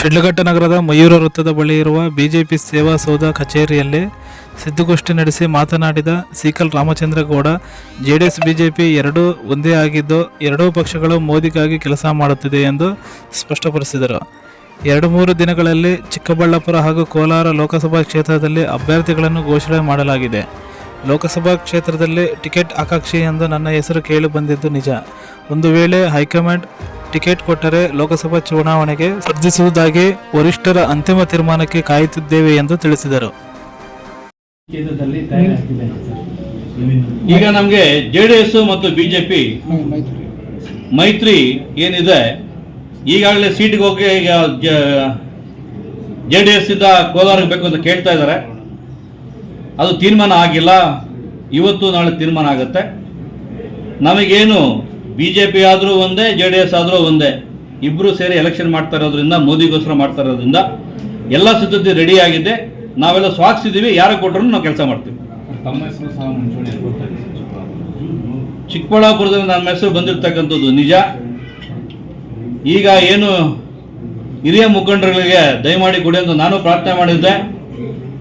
ಶಿಡ್ಲಘಟ್ಟ ನಗರದ ಮಯೂರ ವೃತ್ತದ ಬಳಿ ಇರುವ ಬಿಜೆಪಿ ಸೇವಾ ಸೌಧ ಕಚೇರಿಯಲ್ಲಿ ಸುದ್ದಿಗೋಷ್ಠಿ ನಡೆಸಿ ಮಾತನಾಡಿದ ಸೀಕಲ್ ರಾಮಚಂದ್ರ ಗೌಡ ಜೆಡಿಎಸ್ ಬಿಜೆಪಿ ಎರಡೂ ಒಂದೇ ಆಗಿದ್ದು ಎರಡೂ ಪಕ್ಷಗಳು ಮೋದಿಗಾಗಿ ಕೆಲಸ ಮಾಡುತ್ತಿದೆ ಎಂದು ಸ್ಪಷ್ಟಪಡಿಸಿದರು. ಎರಡು ಮೂರು ದಿನಗಳಲ್ಲಿ ಚಿಕ್ಕಬಳ್ಳಾಪುರ ಹಾಗೂ ಕೋಲಾರ ಲೋಕಸಭಾ ಕ್ಷೇತ್ರದಲ್ಲಿ ಅಭ್ಯರ್ಥಿಗಳನ್ನು ಘೋಷಣೆ ಮಾಡಲಾಗಿದೆ. ಲೋಕಸಭಾ ಕ್ಷೇತ್ರದಲ್ಲಿ ಟಿಕೆಟ್ ಆಕಾಂಕ್ಷಿ ಎಂದು ನನ್ನ ಹೆಸರು ಕೇಳಿ ಬಂದಿದ್ದು ನಿಜ. ಒಂದು ವೇಳೆ ಹೈಕಮಾಂಡ್ ಟಿಕೆಟ್ ಕೊಟ್ಟರೆ ಲೋಕಸಭಾ ಚುನಾವಣೆಗೆ ಸ್ಪರ್ಧಿಸುವುದಾಗಿ ವರಿಷ್ಠರ ಅಂತಿಮ ತೀರ್ಮಾನಕ್ಕೆ ಕಾಯುತ್ತಿದ್ದೇವೆ ಎಂದು ತಿಳಿಸಿದರು. ಈಗ ನಮಗೆ ಜೆಡಿಎಸ್ ಮತ್ತು ಬಿಜೆಪಿ ಮೈತ್ರಿ ಏನಿದೆ, ಈಗಾಗಲೇ ಸೀಟ್ಗೆ ಹೋಗಿ ಜೆ ಡಿ ಎಸ್ ಇಂದ ಕೋಲಾರಕ್ಕೆ ಬೇಕು ಅಂತ ಕೇಳ್ತಾ ಇದ್ದಾರೆ. ಅದು ತೀರ್ಮಾನ ಆಗಿಲ್ಲ, ಇವತ್ತು ನಾಳೆ ತೀರ್ಮಾನ ಆಗುತ್ತೆ. ನಮಗೇನು ಬಿ ಜೆ ಪಿ ಆದರೂ ಒಂದೇ ಜೆ ಡಿ ಎಸ್ ಆದರೂ ಒಂದೇ. ಇಬ್ಬರು ಸೇರಿ ಎಲೆಕ್ಷನ್ ಮಾಡ್ತಾ ಇರೋದ್ರಿಂದ ಮೋದಿಗೋಸ್ಕರ ಮಾಡ್ತಾ ಇರೋದ್ರಿಂದ ಎಲ್ಲ ಸಿದ್ಧತೆ ರೆಡಿ ಆಗಿದೆ. ನಾವೆಲ್ಲ ಸ್ವಾಗಿಸಿದ್ದೀವಿ ಯಾರು ಕೊಟ್ಟರು ನಾವು ಕೆಲಸ ಮಾಡ್ತೀವಿ. ಚಿಕ್ಕಬಳ್ಳಾಪುರದಲ್ಲಿ ನನ್ನ ಹೆಸರು ಬಂದಿರತಕ್ಕಂಥದ್ದು ನಿಜ. ಈಗ ಏನು ಹಿರಿಯ ಮುಖಂಡರುಗಳಿಗೆ ದಯಮಾಡಿ ಕೊಡಿ ಅಂತ ನಾನು ಪ್ರಾರ್ಥನೆ ಮಾಡಿದ್ದೆ.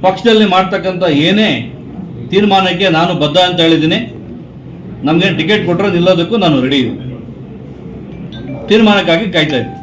ಪಕ್ಷದಲ್ಲಿ ಮಾಡ್ತಕ್ಕಂಥ ಏನೇ ತೀರ್ಮಾನಕ್ಕೆ ನಾನು ಬದ್ಧ ಅಂತ ಹೇಳಿದ್ದೀನಿ. ನಮಗೆ ಟಿಕೆಟ್ ಕೊಟ್ಟರೆ ನಿಲ್ಲೋದಕ್ಕೂ ನಾನು ರೆಡಿ ತೀರ್ಮಾನಕ್ಕಾಗಿ ಕಾಯ್ತಾ ಇದ್ದೀನಿ.